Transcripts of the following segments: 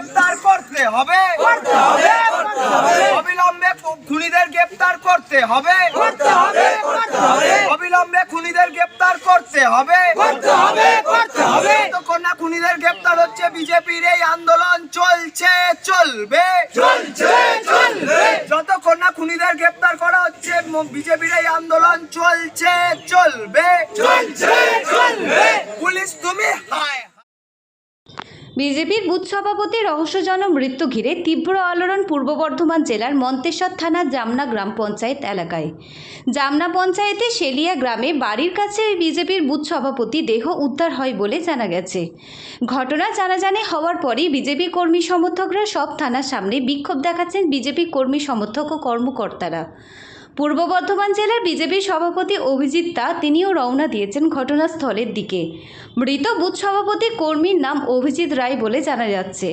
গ্রেপ্তার করতে হবে। অবিলম্বে খুনিদের গ্রেপ্তার করতে হবে। অবিলম্বে খুনিদের গ্রেপ্তার করতে হবে। যতক্ষণ না খুনিদের গ্রেপ্তার হচ্ছে বিজেপির এই আন্দোলন চলছে চলবে। চলছে চলবে। যতক্ষণ না খুনিদের গ্রেপ্তার করা হচ্ছে বিজেপির এই আন্দোলন চলছে চলবে। চলছে চলবে। পুলিশ তুমি হায় বিজেপির বুথ সভাপতির রহস্যজনক মৃত্যু ঘিরে তীব্র আলোড়ন পূর্ব বর্ধমান জেলার মন্তেশ্বর থানার জামনা গ্রাম পঞ্চায়েত এলাকায়। জামনা পঞ্চায়েতে শেলিয়া গ্রামে বাড়ির কাছে বিজেপির বুথ সভাপতি দেহ উদ্ধার হয় বলে জানা গেছে। ঘটনা জানাজানি হওয়ার পরই বিজেপি কর্মী সমর্থকরা সব থানার সামনে বিক্ষোভ দেখাচ্ছেন বিজেপি কর্মী সমর্থক ও কর্মকর্তারা। পূর্ব বর্ধমান জেলার বিজেপির সভাপতি অভিজিৎ দা তিনিও রওনা দিয়েছেন ঘটনাস্থলের দিকে। মৃত বুথ সভাপতি কর্মীর নাম অভিজিৎ রায় বলে জানা যাচ্ছে।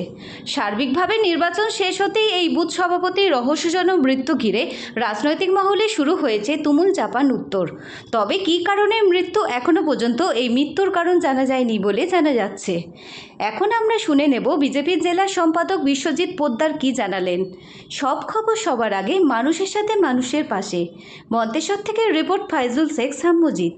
সার্বিকভাবে নির্বাচন শেষ হতেই এই বুথ সভাপতির রহস্যজনক মৃত্যু ঘিরে রাজনৈতিক মহলে শুরু হয়েছে তুমুল চাপান উত্তর। তবে কী কারণে মৃত্যু এখনও পর্যন্ত এই মৃত্যুর কারণ জানা যায়নি বলে জানা যাচ্ছে। এখন আমরা শুনে নেব বিজেপির জেলা সম্পাদক বিশ্বজিৎ পোদ্দার কি জানালেন। সব খবর সবার আগে মানুষের সাথে মানুষের পাশে। মন্তেশ্বর থেকে রিপোর্ট ফাইজুল শেখ সাম্মজিৎ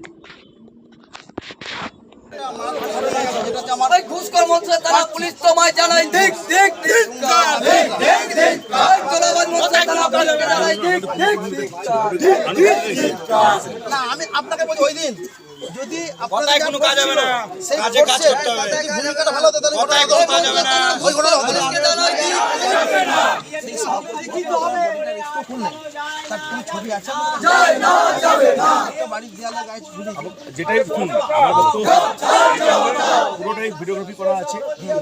যদি। তার কোনো ছবি আছে যায় না যাবে না। একটা বাড়ির দেয়ালে গায়ে যেটাই আমার পুরোটাই ভিডিওগ্রাফি করা আছে।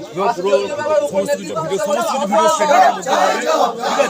পুরো সমস্ত কিছু ভিডিও সমস্ত কিছু ভিডিও স্টেটমেন্টের মধ্যে হবে ঠিক আছে?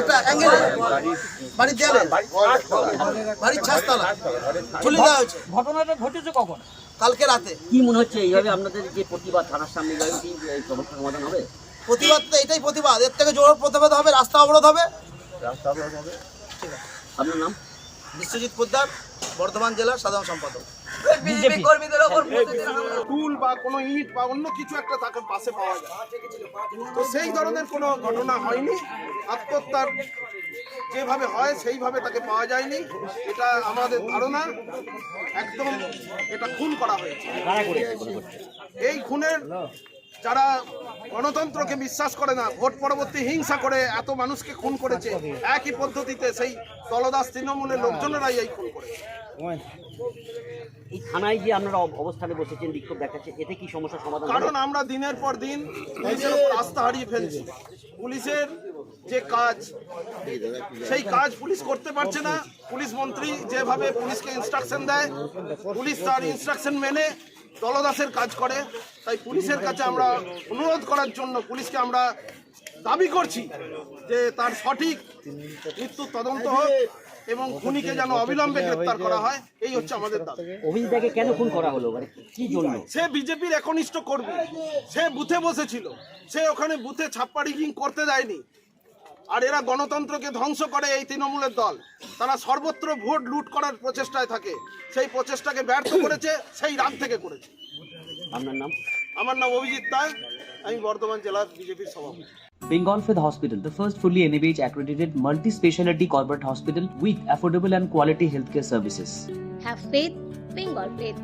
একটা অ্যাঙ্গেল বাড়ির দেয়ালে বাড়ির ছাদতলা ঝুলি দেওয়া হয়েছে ঘটনাটা ঘটেছে কখন? কালকে রাতে। কি মনে হচ্ছে এইভাবে আপনাদের যে প্রতিবাদ থানার সামনে এইভাবে কি এই সমাধান হবে? প্রতিবাদ তো এটাই প্রতিবাদ। এর থেকে জোর প্রতিবাদ হবে রাস্তা অবরোধ হবে। আপনার নাম? বিশ্বজিৎ পোদ্দার বর্ধমান জেলার সাধারণ সম্পাদক। বিজেপি। কর্মীদের ওপর টুল বা কোনো ইট বা অন্য কিছু একটা তাকে পাশে পাওয়া যায়। তো সেই ধরনের কোনো ঘটনা হয়নি। আত্মহত্যার যেভাবে হয় সেইভাবে তাকে পাওয়া যায়নি। এটা আমাদের ধারণা। একদম এটা খুন করা হয়েছে। এই খুনের যারা গণতন্ত্রকে বিশ্বাস করে না ভোট পরবর্তী হিংসা করে এত মানুষকে খুন করেছে। একই পদ্ধতিতে সেই তলদাস তৃণমূলের লোকজনেরাই এই খুন করেছে। এই থানায় যে আপনারা অবস্থানে বসেছেন বিক্ষোভ দেখাচ্ছে এতে কি সমস্যার সমাধান কারণ আমরা দিনের পর দিন পুলিশের উপর আস্থা হারিয়ে ফেলছি। পুলিশের যে কাজ সেই কাজ পুলিশ করতে পারছে না। পুলিশ মন্ত্রী যেভাবে পুলিশকে ইনস্ট্রাকশন দেয় পুলিশ তার ইনস্ট্রাকশন মেনে দলদাসের কাজ করে তাই পুলিশের কাছে আমরা অনুরোধ করার জন্য পুলিশকে আমরা দাবি করছি যে তার সঠিক মৃত্যুর তদন্ত হোক এবং খুনিকে যেন অবিলম্বে গ্রেপ্তার করা হয় এই হচ্ছে আমাদের দাবি। কেন খুন করা হলো? মানে কি জন্য? সে বিজেপির একনিষ্ঠ কর্মী সে বুথে বসেছিল সে ওখানে বুথে ছাপ্পা রিগিং করতে দেয়নি। আর এরা গণতন্ত্রকে ধ্বংস করে এই তৃণমূলের দল তারা সর্বত্র ভোট লুট করার প্রচেষ্টায় থাকে সেই প্রচেষ্টাকে ব্যর্থ করেছে সেই রাগ থেকে করেছে আপনার নাম আমার নাম অভিজিৎ রায় আমি বর্ধমান জেলার বিজেপির সভাপতি Bengal Fifth Hospital, the first fully NABH accredited multi speciality corporate hospital with affordable and quality healthcare services. Have faith, Bengal faith.